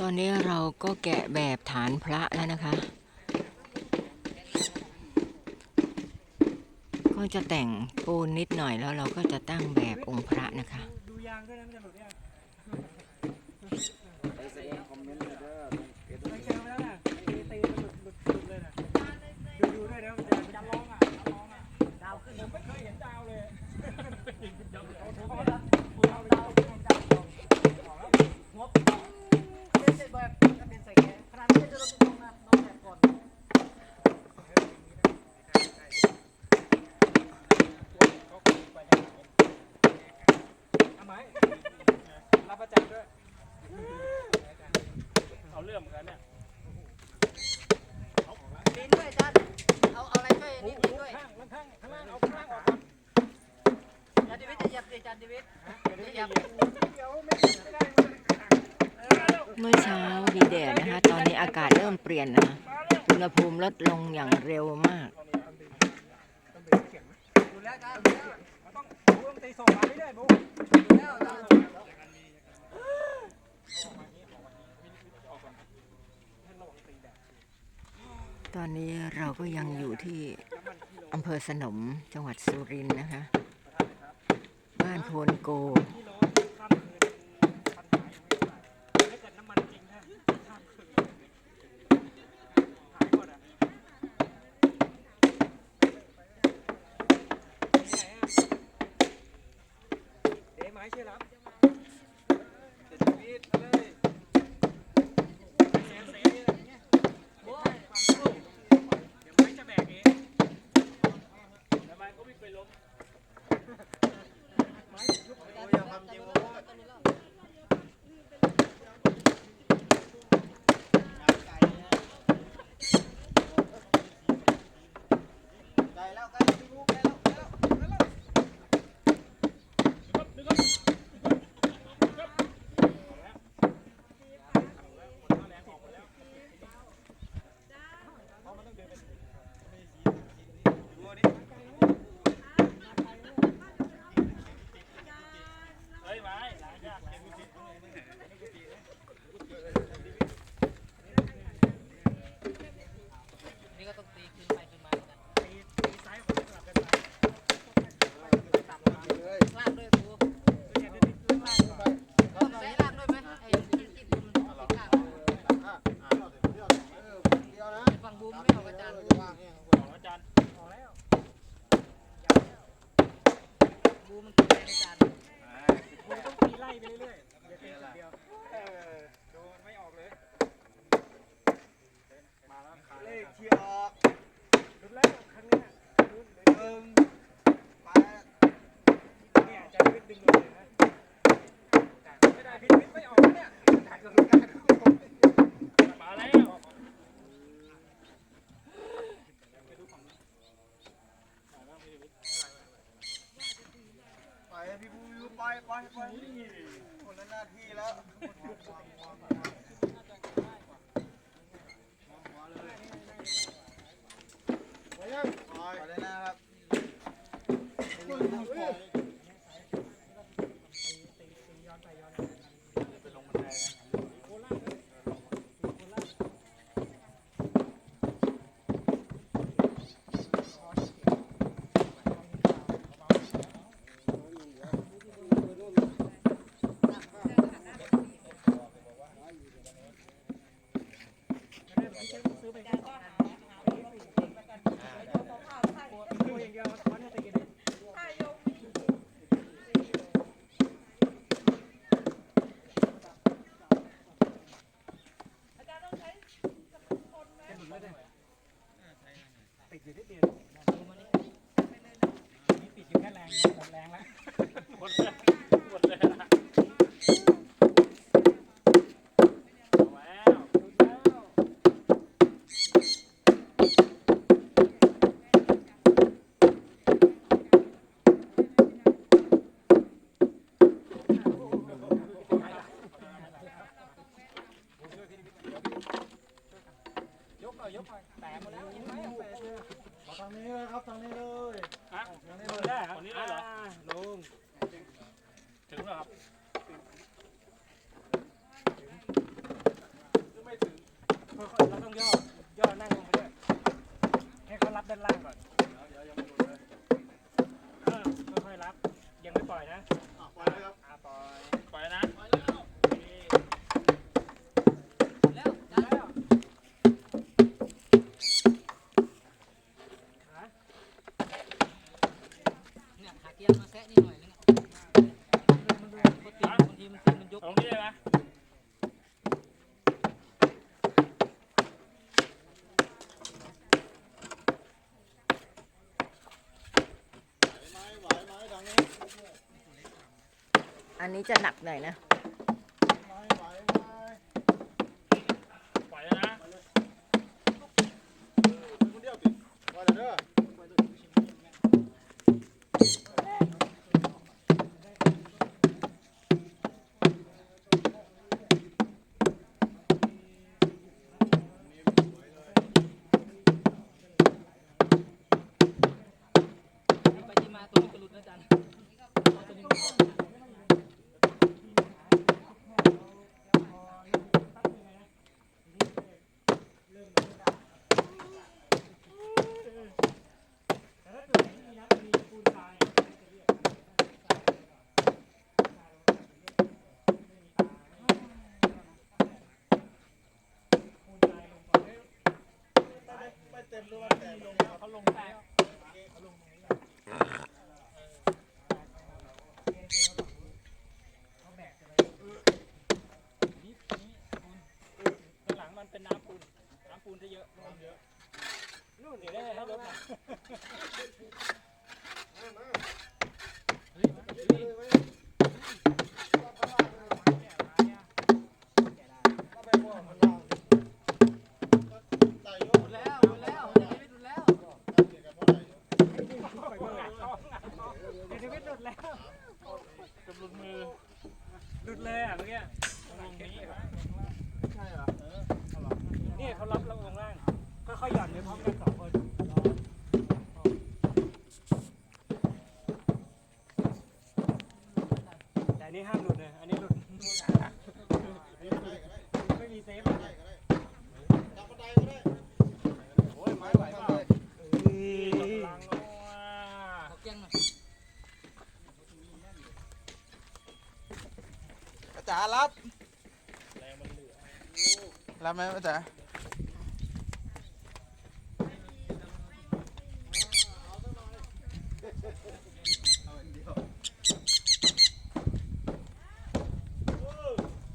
ตอนนี้เราก็แกะแบบฐานพระแล้วนะคะ ก็จะแต่งปูนนิดหน่อยแล้วเราก็จะตั้งแบบองค์พระนะคะ ดูยางด้วยนะมันจะหลุดเนี่ยไป เอาเรื่องเหมือนกันเนี่ยดินด้วยอาจารย์เอาเอาอะไรช่วยนิดนึงด้วยข้างข้างข้างล่างเอาข้างล่างออกก่อนอาจารย์ดิวิทย์จะเหยับดิอาจารย์ดิวิทย์จะเหยับเดี๋ยวไม่ไม่ได้ไม่ได้เมื่อเช้าดีแดดนะคะ ตอนนี้อากาศเริ่มเปลี่ยนนะคะอุณหภูมิลดลงอย่างเร็วมากดูแล้วอาจารย์ต้องบูต้องตีส่งมาเรื่อยๆบูดูแล้วอาจารย์ ตอนนี้เราก็ยังอยู่ที่อำเภอสนมจังหวัดสุรินทร์นะคะ บ้านโพนโก ที่ล้อข้ามคืนปัญหายังไม่ได้ถ้าเกิดน้ำมันจริงนะข้ามคืนหายหมดอะเดี๋ยวไม้ช่วยรับเดี๋ยวชีวิตมาเลยเสียเสียอะไรเงี้ยโอ้ยความสู้เดี๋ยวไม้จะแบกเองเดี๋ยวไม้ก็วิ่งไปล้มไม้ยุบไป อาจารย์ความจริงต้นนี้แล้ว ได้แล้วใกล้ถึงลูกแล้วแล้ว เฮ้ยไม้หลายยากหลายวิธี นี่ก็ต้องตีขึ้นไปขึ้นมาอาจารย์ ตีตีซ้ายขวาสลับกันไป เลย ลากด้วยครู ตัวใหญ่จะติดล่างก่อน ต้องใส่ลากด้วยไหมไอ้ที่ที่บูมติดลาก อะอะเดี๋ยวเดี๋ยวเออเดี๋ยวนะ ฝั่งบูม ไม่ออกอาจารย์จะว่างเนี่ยขาจารย์ออกแล้วบูมมันติดแรงอาจารย์คุณต้องตีไล่ไปเรื่อยๆอย่าตีคนเดียวเออดูไม่ออกเลย มาแล้วขา เล เล ข ข เชียร์ออก ลุกแล้วครั้งเนี้ยลุกเลย หนึ่งแปด เนี่ยอาจารย์ดึงเลยนะไม่ได้พิษไม่ออกเนี่ยขาดกับลูกการมาแล้ว ไปพี่บูยูไปไปไปคนละหน้าที่แล้วไป ยังไปเลยนะครับ มาทางนี้เลยครับทางนี้เลยฮะทางนี้เลยได้ครับนี้เลยเหรอลุงถึงแล้วครับถึงไม่ถึงเราต้องย่อย่อนั่งลงไปด้วยให้เขารับด้านล่างก่อน อันนี้จะหนักหน่อยนะ ไหวไหวไหว ปล่อยแล้วนะ คนเดียวติไหวแล้วเด้อ ไปที่มาตัวนี้ก็หลุดนะอาจารย์ตัวนี้ ไม่เต็ม หรือว่าแตกลงเขาลงแตกนี่นี่ปูนข้างหลังมันเป็นน้ำปูน น้ำปูนจะเยอะน้ำเยอะนู่นเดี๋ยวได้ให้รถมา เลยอะเมื่อกี้ตรงนี้ ใช่เหรอ นี่เขารับลงล่าง ค่อยๆหย่อนไปพร้อมกันสองคน แต่อันนี้ห้ามหลุดเลย อันนี้หลุด ไม่มีเซฟเลย จับบันไดก็ได้ โอ้ยไม้ไหวเปล่าเฮ้ยกำลังว่ะ ขอเกี้ยงหน่อย อาจารย์รับ แรงมันเหลือ รับไหมอาจารย์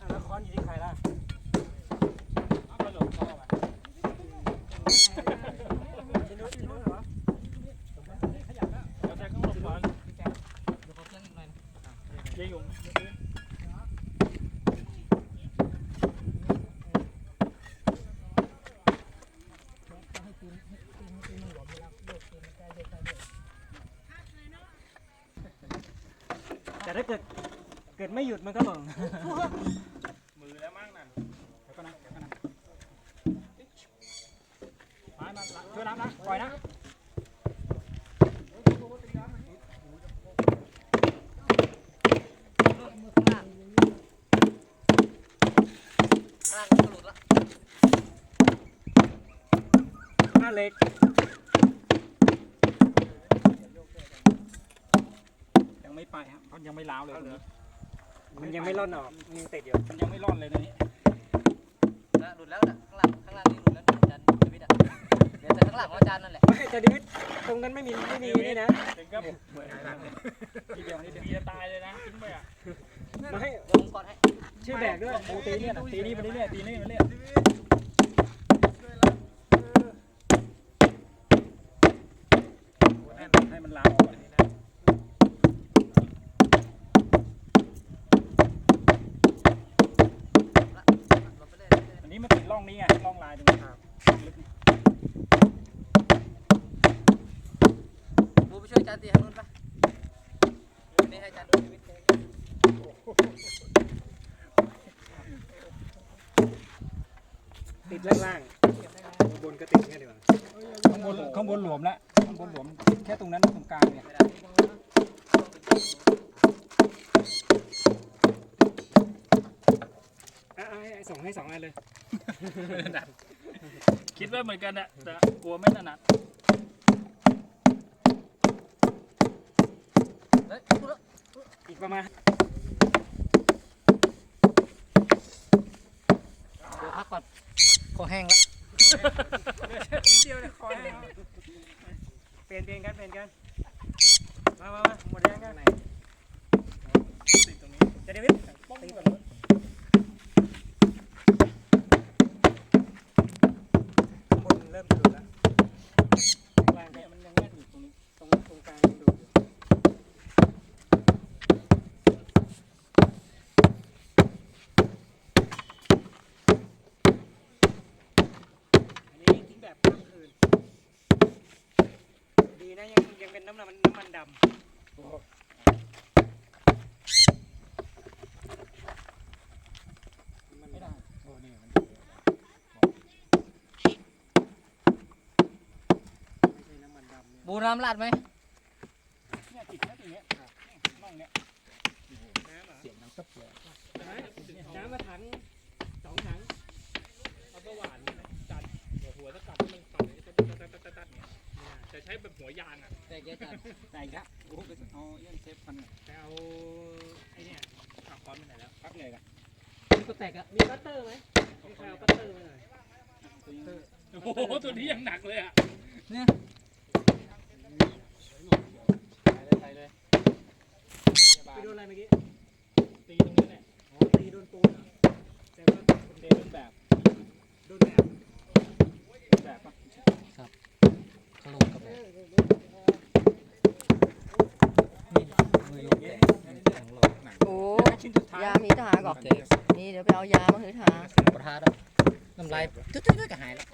อะแล้วค้อนอยู่ที่ใครล่ะก็หลบท่อไปชินุชินุเหรอขยับแล้วเดี๋ยวแจ็คต้องหลบก่อน เดี๋ยวขอเกี้ยงอีกหน่อยนะ เยยุง แต่ถ้าเกิดเกิดไม่หยุดมันก็หล่นมือแล้วมั่งนั่นเดี๋ยวก็นะเดี๋ยวก็นะมามาช่วยรับนะปล่อยนะ ข้างล่างก็หลุดละ หน้าเล็ก ยังไม่ไปครับเพราะยังไม่ล้าวเลยตรงนี้มันยังไม่ร่อนออกมันยังติดอยู่มันยังไม่ร่อนเลยตรงนี้นะหลุดแล้วนะข้างล่างข้างล่างนี่หลุดแล้วนะอาจารย์ดิวิทย์อะเดี๋ยวแต่ข้างหลังของอาจารย์นั่นแหละไม่แต่ดิวิทตรงนั้นไม่มีไม่มีนี่นะถึงก็เหมือนทีเดียวนี่เดียวจะตายเลยนะทิ้งไปอะมาให้เดี๋ยวผมกดให้ชื่อแบกด้วยตีเนี่ยตีนี่มาเรื่อยๆตีนี่มาเรื่อยให้มันล้างออกก่อน หลบไปเลย อันนี้มันติด ร่องนี้ไงร่องลายตรงนี้ลึกบูไปช่วยอาจารย์ตีทางนู้นปะนี่ให้อาจารย์ดิวิทย์ติดล่างๆข้างบนก็ติดแค่ดีกว่าข้างบนข้างบนหลวมแล้วข้างบนหลวมแค่ตรงนั้นตรงกลางเนี่ยไม่ได้อะอะให้สองให้สองอันเลย ไม่ถนัดคิดว่าเหมือนกันอะแต่กลัวไม่ถนัดเฮ้ยพูดแล้วอีกประมาณเดี๋ยวพักก่อนคอแห้งละนิดเดียวเลยคอยเปลี่ยนเปลี่ยนกันเปลี่ยนกันมามามาหมดยังกันติดตรงนี้จะได้วิทตีแบบนู้นข้างบนเริ่มดูดแล้วกลางเนี่ยมันยังแน่นอยู่ตรงนี้ ตรงตรงกลางยังดูดอยู่ น่ะมันน้ำมันดำไม่ได้โอ้นี่มันไม่ใช่น้ำมันดำเนี่ยบูน้ำลาดไหมเนี่ยติดแค่ตรงเนี้ยมั่งเนี่ยน้ำเหรอเสียงน้ำซับเลยน้ำมาถังสองถังเอาก็หวานจัดหัวหัวถ้ากัดมันตัดตัดตัดตัดตัดตัดเนี่ย จะใช้แบบหัวยางอะ แต่แกจัดแต่อีกแล้วโอ้ไปเอาเยี่ยนเซฟมันแต่เอาไอ้เนี่ยขับคอนไปไหนแล้วพักเลยกันมีก็แตกอะมีบัตเตอร์ไหมต้องใครเอาบัตเตอร์มาหน่อยโอ้โห ตัวนี้ยังหนักเลยอะ เนี่ยไปเลยไปโดนอะไรเมื่อกี้ ตีตรงนี้แหละอ๋อตีโดนปูนเหรอแต่ว่าเดนแบบ โดนแบบแบบปะข ลุ่มกับแบบนี่มือลงแตกของเราโอ้ชิ้นสุดท้ยามีทหารก่อนแตกนี่เดี๋ยวไปเอายามาหือทารประทาดอะน้ำลายตึ๊ดๆๆก็หายแล้ว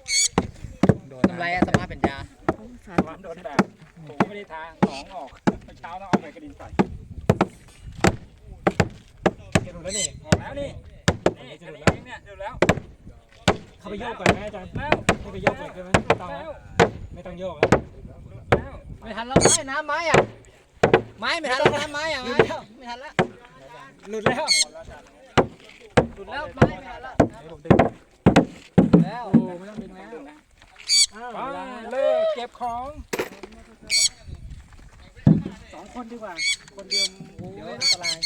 น้ำลายอะสภาเป็นยาโอ้สาวันโดนแบบผมไม่ได้ทาหนองออกเช้าต้องเอาไปกระดินใส่เก็บหลุดแล้วนี่ออกแล้วนี่นี่จะหลุดแล้วเนี่ยหลุดแล้ว เข้าไปโยกก่อนไหมอาจารย์แล้วเข้าไปโยกก่อนใช่ไหมไม่ต้องแล้วไม่ต้องโยกแล้วแล้วไม่ทันแล้วไม้น้ำไม้อะไม้ไม่ทันแล้วน้ำไม้อะไม้ไม่ทันแล้วหลุดแล้วหลุดแล้วไม้ไม่ทันแล้วผมดึงแล้วโอ้ไม่ต้องดึงแล้วอ้าวไปเวลาเลิกเก็บของสองคนดีกว่า คนเดียวเดี๋ยวอันตราย